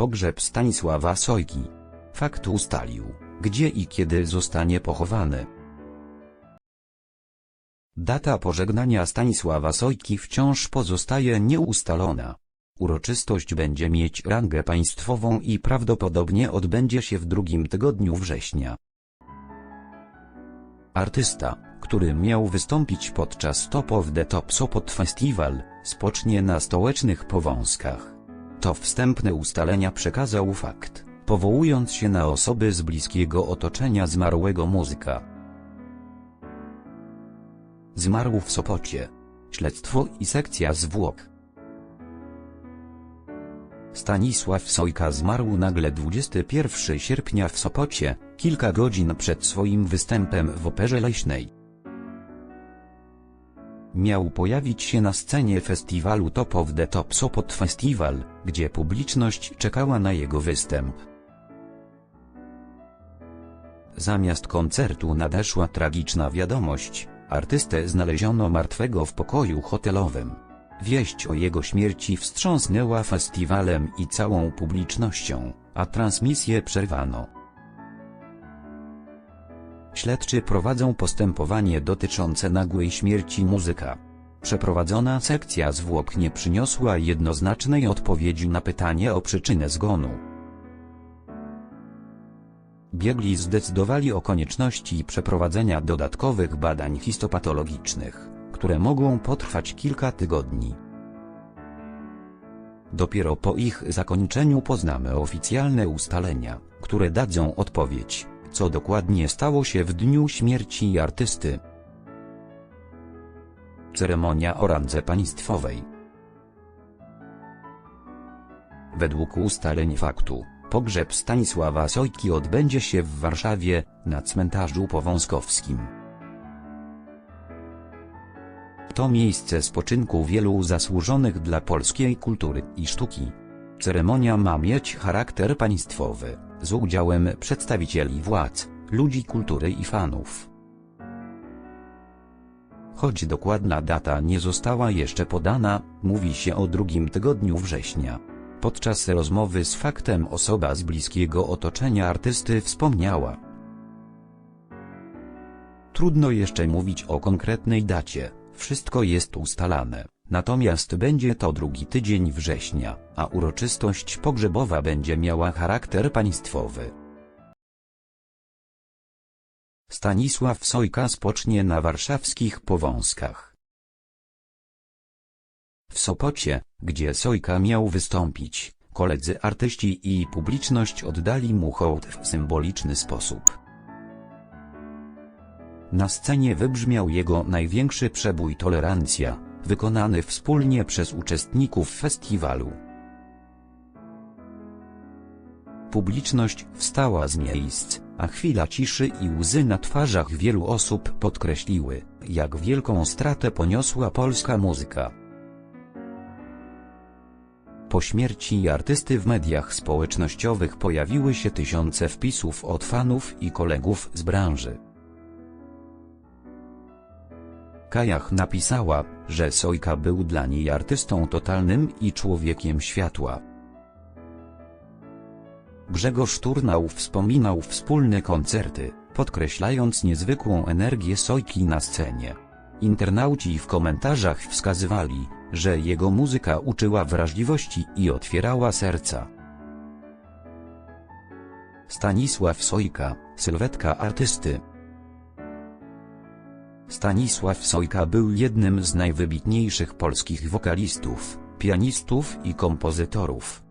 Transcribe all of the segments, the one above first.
Pogrzeb Stanisława Sojki. Fakt ustalił, gdzie i kiedy zostanie pochowany. Data pożegnania Stanisława Sojki wciąż pozostaje nieustalona. Uroczystość będzie mieć rangę państwową i prawdopodobnie odbędzie się w drugim tygodniu września. Artysta, który miał wystąpić podczas Top of the Top Sopot Festival, spocznie na stołecznych powązkach. To wstępne ustalenia przekazał fakt, powołując się na osoby z bliskiego otoczenia zmarłego muzyka. Zmarł w Sopocie. Śledztwo i sekcja zwłok. Stanisław Sojka zmarł nagle 21 sierpnia w Sopocie, kilka godzin przed swoim występem w Operze Leśnej. Miał pojawić się na scenie festiwalu Top of the Top Sopot Festival, gdzie publiczność czekała na jego występ. Zamiast koncertu nadeszła tragiczna wiadomość, artystę znaleziono martwego w pokoju hotelowym. Wieść o jego śmierci wstrząsnęła festiwalem i całą publicznością, a transmisję przerwano. Śledczy prowadzą postępowanie dotyczące nagłej śmierci muzyka. Przeprowadzona sekcja zwłok nie przyniosła jednoznacznej odpowiedzi na pytanie o przyczynę zgonu. Biegli zdecydowali o konieczności przeprowadzenia dodatkowych badań histopatologicznych, które mogą potrwać kilka tygodni. Dopiero po ich zakończeniu poznamy oficjalne ustalenia, które dadzą odpowiedź, co dokładnie stało się w dniu śmierci artysty. Ceremonia o randze państwowej Według ustaleń faktu, pogrzeb Stanisława Sojki odbędzie się w Warszawie, na cmentarzu powązkowskim. To miejsce spoczynku wielu zasłużonych dla polskiej kultury i sztuki. Ceremonia ma mieć charakter państwowy, z udziałem przedstawicieli władz, ludzi kultury i fanów. Choć dokładna data nie została jeszcze podana, mówi się o drugim tygodniu września. Podczas rozmowy z faktem osoba z bliskiego otoczenia artysty wspomniała. Trudno jeszcze mówić o konkretnej dacie, wszystko jest ustalane, natomiast będzie to drugi tydzień września, a uroczystość pogrzebowa będzie miała charakter państwowy. Stanisław Sojka spocznie na warszawskich Powązkach. W Sopocie, gdzie Sojka miał wystąpić, koledzy artyści i publiczność oddali mu hołd w symboliczny sposób. Na scenie wybrzmiał jego największy przebój Tolerancja, wykonany wspólnie przez uczestników festiwalu. Publiczność wstała z miejsc, a chwila ciszy i łzy na twarzach wielu osób podkreśliły, jak wielką stratę poniosła polska muzyka. Po śmierci artysty w mediach społecznościowych pojawiły się tysiące wpisów od fanów i kolegów z branży. Kajach napisała, że Sojka był dla niej artystą totalnym i człowiekiem światła. Grzegorz Turnał wspominał wspólne koncerty, podkreślając niezwykłą energię Sojki na scenie. Internauci w komentarzach wskazywali, że jego muzyka uczyła wrażliwości i otwierała serca. Stanisław Sojka, sylwetka artysty Stanisław Sojka był jednym z najwybitniejszych polskich wokalistów, pianistów i kompozytorów.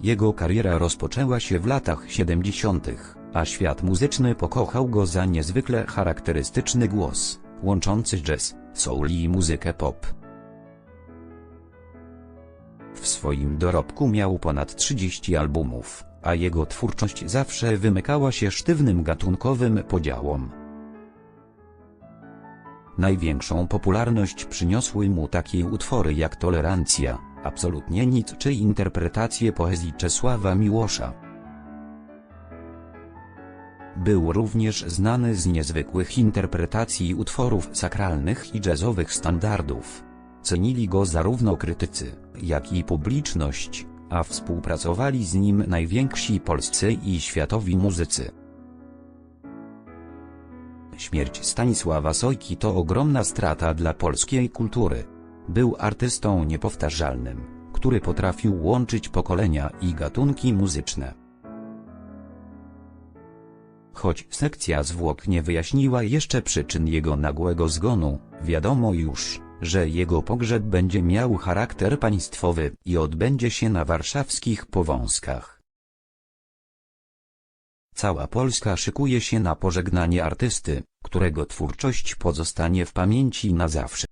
Jego kariera rozpoczęła się w latach 70., a świat muzyczny pokochał go za niezwykle charakterystyczny głos, łączący jazz, soul i muzykę pop. W swoim dorobku miał ponad 30 albumów, a jego twórczość zawsze wymykała się sztywnym gatunkowym podziałom. Największą popularność przyniosły mu takie utwory jak Tolerancja, Absolutnie nic czy interpretacje poezji Czesława Miłosza. Był również znany z niezwykłych interpretacji utworów sakralnych i jazzowych standardów. Cenili go zarówno krytycy, jak i publiczność, a współpracowali z nim najwięksi polscy i światowi muzycy. Śmierć Stanisława Sojki to ogromna strata dla polskiej kultury. Był artystą niepowtarzalnym, który potrafił łączyć pokolenia i gatunki muzyczne. Choć sekcja zwłok nie wyjaśniła jeszcze przyczyn jego nagłego zgonu, wiadomo już, że jego pogrzeb będzie miał charakter państwowy i odbędzie się na warszawskich Powązkach. Cała Polska szykuje się na pożegnanie artysty, którego twórczość pozostanie w pamięci na zawsze.